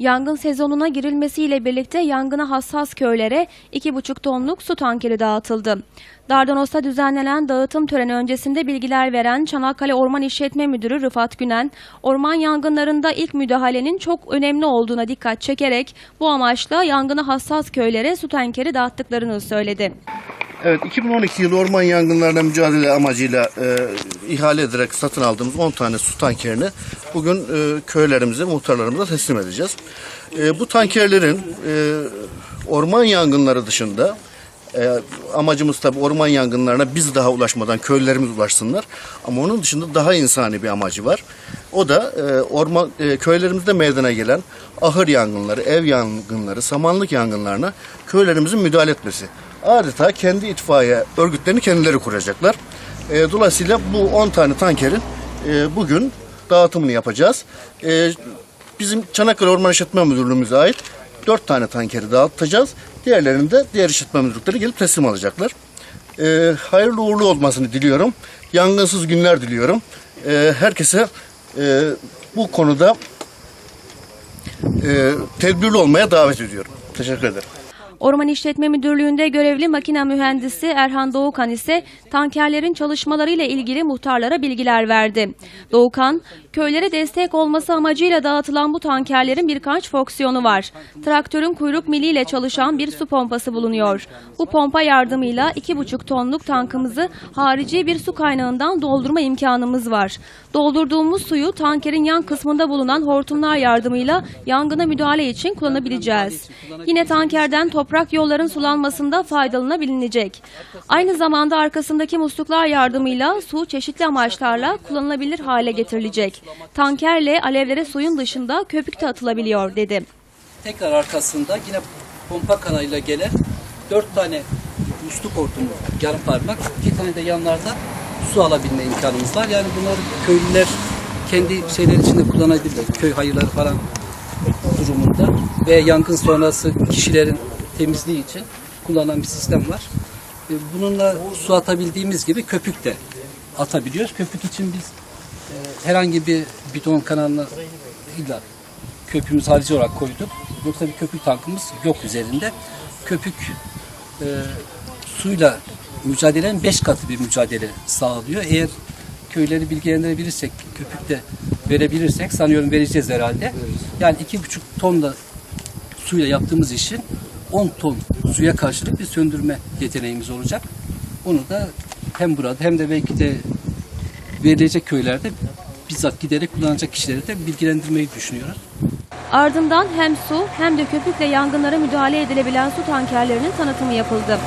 Yangın sezonuna girilmesiyle birlikte yangına hassas köylere 2,5 tonluk su tankeri dağıtıldı. Dardanos'ta düzenlenen dağıtım töreni öncesinde bilgiler veren Çanakkale Orman İşletme Müdürü Rıfat Günen, orman yangınlarında ilk müdahalenin çok önemli olduğuna dikkat çekerek bu amaçla yangına hassas köylere su tankeri dağıttıklarını söyledi. Evet 2012 yılı orman yangınlarına mücadele amacıyla e, ihale ederek satın aldığımız 10 tane su tankerini bugün e, köylerimize, muhtarlarımıza teslim edeceğiz. E, bu tankerlerin e, orman yangınları dışında e, amacımız tabii orman yangınlarına biz daha ulaşmadan köylerimiz ulaşsınlar. Ama onun dışında daha insani bir amacı var. O da e, orman e, köylerimizde meydana gelen ahır yangınları, ev yangınları, samanlık yangınlarına köylerimizin müdahale etmesi. Adeta kendi itfaiye örgütlerini kendileri kuracaklar. E, dolayısıyla bu 10 tane tankerin e, bugün dağıtımını yapacağız. E, bizim Çanakkale Orman İşletme Müdürlüğümüze ait 4 tane tankeri dağıtacağız. Diğerlerini de diğer işletme müdürlükleri gelip teslim alacaklar. E, hayırlı uğurlu olmasını diliyorum. Yangınsız günler diliyorum. E, herkese e, bu konuda e, tedbirli olmaya davet ediyorum. Teşekkür ederim. Orman İşletme Müdürlüğü'nde görevli makine mühendisi Erhan Doğukan ise tankerlerin çalışmalarıyla ilgili muhtarlara bilgiler verdi. Doğukan, köylere destek olması amacıyla dağıtılan bu tankerlerin birkaç fonksiyonu var. Traktörün kuyruk miliyle çalışan bir su pompası bulunuyor. Bu pompa yardımıyla 2,5 tonluk tankımızı harici bir su kaynağından doldurma imkanımız var. Doldurduğumuz suyu tankerin yan kısmında bulunan hortumlar yardımıyla yangına müdahale için kullanabileceğiz. Yine tankerden toprak yolların sulanmasında faydalanabilinecek. Aynı zamanda arkasındaki musluklar yardımıyla su çeşitli amaçlarla kullanılabilir hale getirilecek. Tankerle alevlere suyun dışında köpük de atılabiliyor dedi. Tekrar arkasında yine pompa kanalıyla gelen dört tane musluk hortumu yarım parmak, iki tane de yanlarda su alabilme imkanımız var. Yani bunları köylüler kendi şeyler içinde kullanabilirler. Köy hayırları falan durumunda ve yangın sonrası kişilerin temizliği için kullanılan bir sistem var. E, Bununla su atabildiğimiz gibi köpük de atabiliyoruz. Köpük için biz e, herhangi bir bidon kanalına illa köpüğümüz harici olarak koyduk. Yoksa bir köpük tankımız yok üzerinde. Köpük e, suyla mücadelenin 5 katı bir mücadele sağlıyor. Eğer köyleri bilgilendirebilirsek, köpük de verebilirsek sanıyorum vereceğiz herhalde. Yani 2,5 ton da suyla yaptığımız işin 10 ton suya karşılık bir söndürme yeteneğimiz olacak. Onu da hem burada hem de belki de verilecek köylerde bizzat giderek kullanacak kişileri de bilgilendirmeyi düşünüyoruz. Ardından hem su hem de köpükle yangınlara müdahale edilebilen su tankerlerinin tanıtımı yapıldı.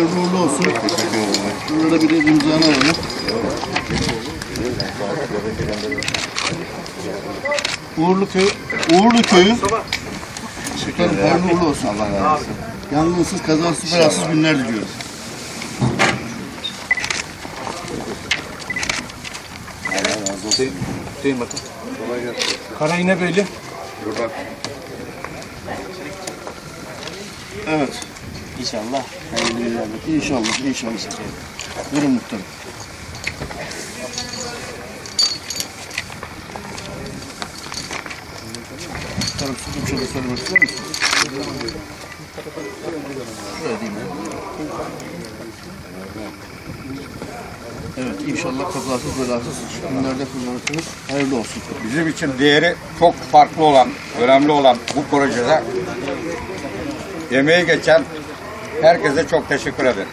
Hayırlı uğurlu olsun. Teşekkür ederim. Burada bir de imzanı alalım. Uğurlu köy, Uğurlu köyü. Sultanım hayırlı uğurlu olsun. Allah razı olsun. Yangınsız, kazasız, belasız günler diliyoruz. Hüseyin bakın. Kara İnebeyli. Evet. İnşallah. Hayırlı günler. İnşallah, inşallah. Buyurun muhtarım. Muhtarım sütüm şöyle söylemek ister misiniz? Şuraya diyeyim ya. Evet, inşallah kazasız belasız günlerde kullanırsınız. Hayırlı olsun. Bizim için değeri çok farklı olan, önemli olan bu projede emeği geçen herkese çok teşekkür ederim.